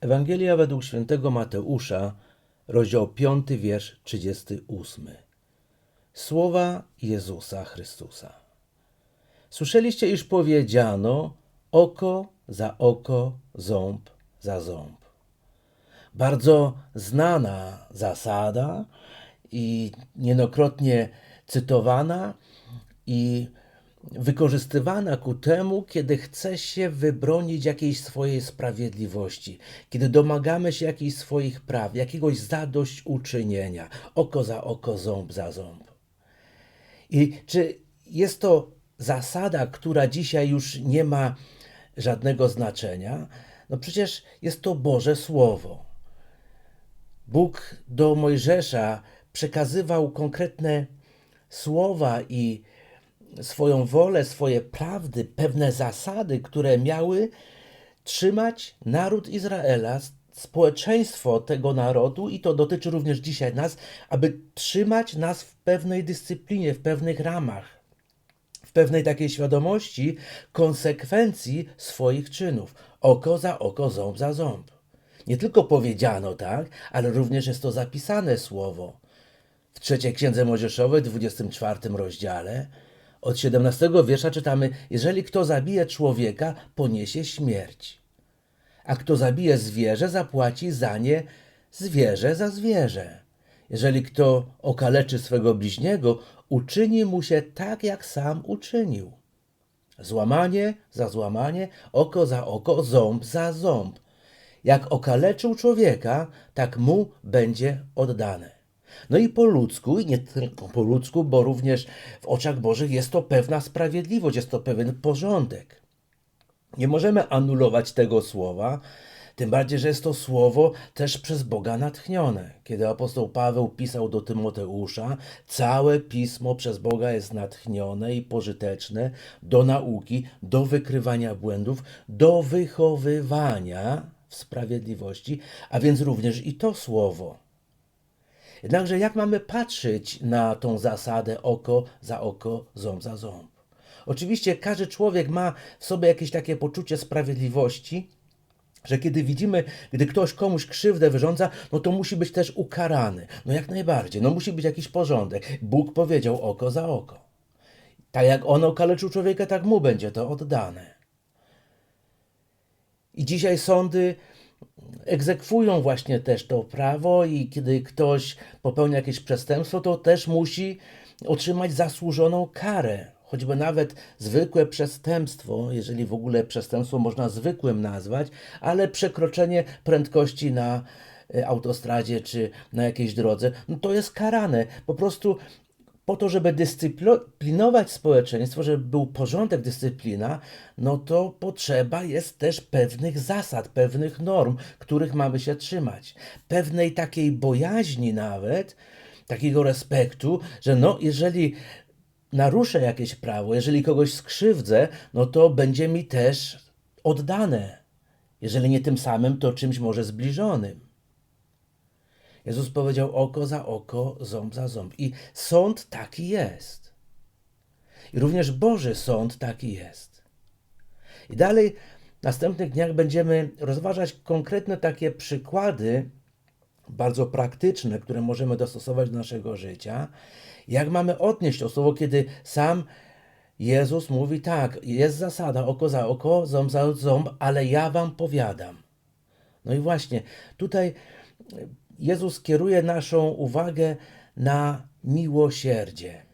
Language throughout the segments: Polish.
Ewangelia według świętego Mateusza, rozdział 5, wiersz 38. Słowa Jezusa Chrystusa. Słyszeliście, iż powiedziano oko za oko, ząb za ząb. Bardzo znana zasada i niejednokrotnie cytowana i wykorzystywana ku temu, kiedy chce się wybronić jakiejś swojej sprawiedliwości, kiedy domagamy się jakichś swoich praw, jakiegoś zadośćuczynienia, oko za oko, ząb za ząb. I czy jest to zasada, która dzisiaj już nie ma żadnego znaczenia? No przecież jest to Boże Słowo. Bóg do Mojżesza przekazywał konkretne słowa i swoją wolę, swoje prawdy, pewne zasady, które miały trzymać naród Izraela, społeczeństwo tego narodu, i to dotyczy również dzisiaj nas, aby trzymać nas w pewnej dyscyplinie, w pewnych ramach, w pewnej takiej świadomości konsekwencji swoich czynów. Oko za oko, ząb za ząb. Nie tylko powiedziano tak, ale również jest to zapisane słowo. W trzeciej księdze Mojżeszowej, 24 rozdziale, od 17 wiersza czytamy: Jeżeli kto zabije człowieka, poniesie śmierć. A kto zabije zwierzę, zapłaci za nie zwierzę za zwierzę. Jeżeli kto okaleczy swego bliźniego, uczyni mu się tak, jak sam uczynił. Złamanie za złamanie, oko za oko, ząb za ząb. Jak okaleczył człowieka, tak mu będzie oddane. No i po ludzku, i nie tylko po ludzku, bo również w oczach Bożych jest to pewna sprawiedliwość, jest to pewien porządek. Nie możemy anulować tego słowa, tym bardziej, że jest to słowo też przez Boga natchnione. Kiedy apostoł Paweł pisał do Tymoteusza, całe pismo przez Boga jest natchnione i pożyteczne do nauki, do wykrywania błędów, do wychowywania w sprawiedliwości, a więc również i to słowo. Jednakże jak mamy patrzeć na tą zasadę oko za oko, ząb za ząb? Oczywiście każdy człowiek ma w sobie jakieś takie poczucie sprawiedliwości, że kiedy widzimy, gdy ktoś komuś krzywdę wyrządza, no to musi być też ukarany. No jak najbardziej, no musi być jakiś porządek. Bóg powiedział oko za oko. Tak jak on okaleczył człowieka, tak mu będzie to oddane. I dzisiaj sądy egzekwują właśnie też to prawo i kiedy ktoś popełnia jakieś przestępstwo, to też musi otrzymać zasłużoną karę. Choćby nawet zwykłe przestępstwo, jeżeli w ogóle przestępstwo można zwykłym nazwać, ale przekroczenie prędkości na e, autostradzie czy na jakiejś drodze, no to jest karane. Po prostu po to, żeby dyscyplinować społeczeństwo, żeby był porządek, dyscyplina, no to potrzeba jest też pewnych zasad, pewnych norm, których mamy się trzymać. Pewnej takiej bojaźni nawet, takiego respektu, że no, jeżeli naruszę jakieś prawo, jeżeli kogoś skrzywdzę, no to będzie mi też oddane. Jeżeli nie tym samym, to czymś może zbliżonym. Jezus powiedział oko za oko, ząb za ząb. I sąd taki jest. I również Boży sąd taki jest. I dalej w następnych dniach będziemy rozważać konkretne takie przykłady, bardzo praktyczne, które możemy dostosować do naszego życia. Jak mamy odnieść to słowo, kiedy sam Jezus mówi tak, jest zasada oko za oko, ząb za ząb, ale ja wam powiadam. No i właśnie tutaj Jezus kieruje naszą uwagę na miłosierdzie.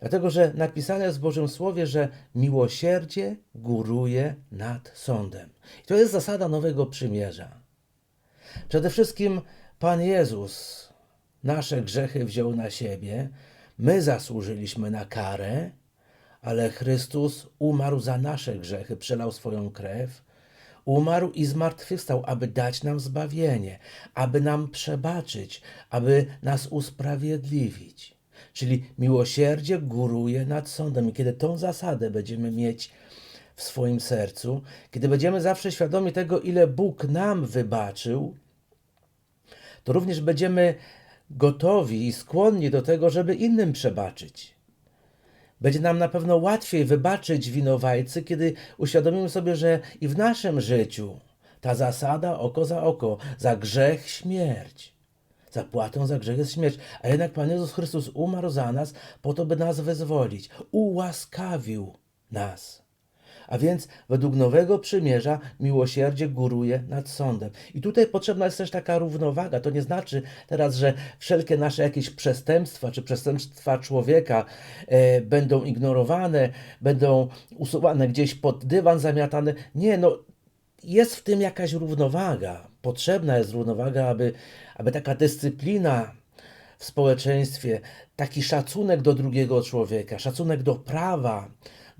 Dlatego, że napisane jest w Bożym Słowie, że miłosierdzie góruje nad sądem. I to jest zasada Nowego Przymierza. Przede wszystkim Pan Jezus nasze grzechy wziął na siebie, my zasłużyliśmy na karę, ale Chrystus umarł za nasze grzechy, przelał swoją krew, umarł i zmartwychwstał, aby dać nam zbawienie, aby nam przebaczyć, aby nas usprawiedliwić. Czyli miłosierdzie góruje nad sądem. I kiedy tą zasadę będziemy mieć w swoim sercu, kiedy będziemy zawsze świadomi tego, ile Bóg nam wybaczył, to również będziemy gotowi i skłonni do tego, żeby innym przebaczyć. Będzie nam na pewno łatwiej wybaczyć winowajcy, kiedy uświadomimy sobie, że i w naszym życiu Ta zasada oko za oko, za grzech śmierć. Zapłatą za grzech jest śmierć. A jednak Pan Jezus Chrystus umarł za nas po to, by nas wyzwolić. Ułaskawił nas. A więc według nowego przymierza miłosierdzie góruje nad sądem. I tutaj potrzebna jest też taka równowaga. To nie znaczy teraz, że wszelkie nasze jakieś przestępstwa czy przestępstwa człowieka e, będą ignorowane, będą usuwane gdzieś pod dywan, zamiatane. Nie, no jest w tym jakaś równowaga. Potrzebna jest równowaga, aby, aby taka dyscyplina w społeczeństwie, taki szacunek do drugiego człowieka, szacunek do prawa,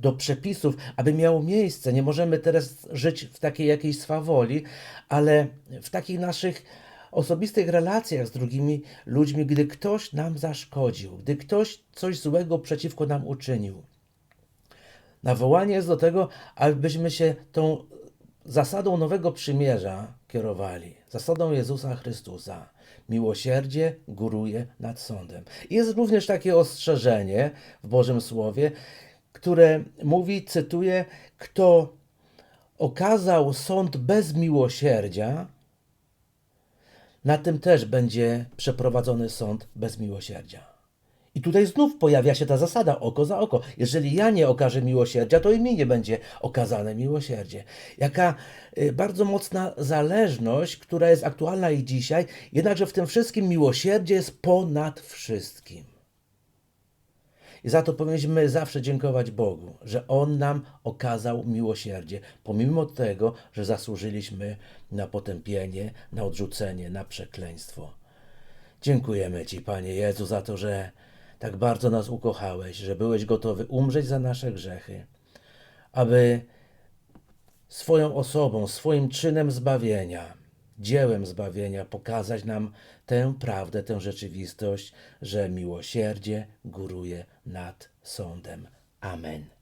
do przepisów, aby miał miejsce. Nie możemy teraz żyć w takiej jakiejś swawoli, ale w takich naszych osobistych relacjach z drugimi ludźmi, gdy ktoś nam zaszkodził, gdy ktoś coś złego przeciwko nam uczynił. Nawołanie jest do tego, abyśmy się tą zasadą nowego przymierza kierowali. Zasadą Jezusa Chrystusa. Miłosierdzie góruje nad sądem. Jest również takie ostrzeżenie w Bożym Słowie, które mówi, cytuję, kto okazał sąd bez miłosierdzia, na tym też będzie przeprowadzony sąd bez miłosierdzia. I tutaj znów pojawia się ta zasada oko za oko. Jeżeli ja nie okażę miłosierdzia, to i mi nie będzie okazane miłosierdzie. Jaka y, bardzo mocna zależność, która jest aktualna i dzisiaj, jednakże w tym wszystkim miłosierdzie jest ponad wszystkim. I za to powinniśmy zawsze dziękować Bogu, że On nam okazał miłosierdzie, pomimo tego, że zasłużyliśmy na potępienie, na odrzucenie, na przekleństwo. Dziękujemy Ci, Panie Jezu, za to, że tak bardzo nas ukochałeś, że byłeś gotowy umrzeć za nasze grzechy, aby swoją osobą, swoim czynem zbawienia, dziełem zbawienia pokazać nam tę prawdę, tę rzeczywistość, że miłosierdzie góruje nad sądem. Amen.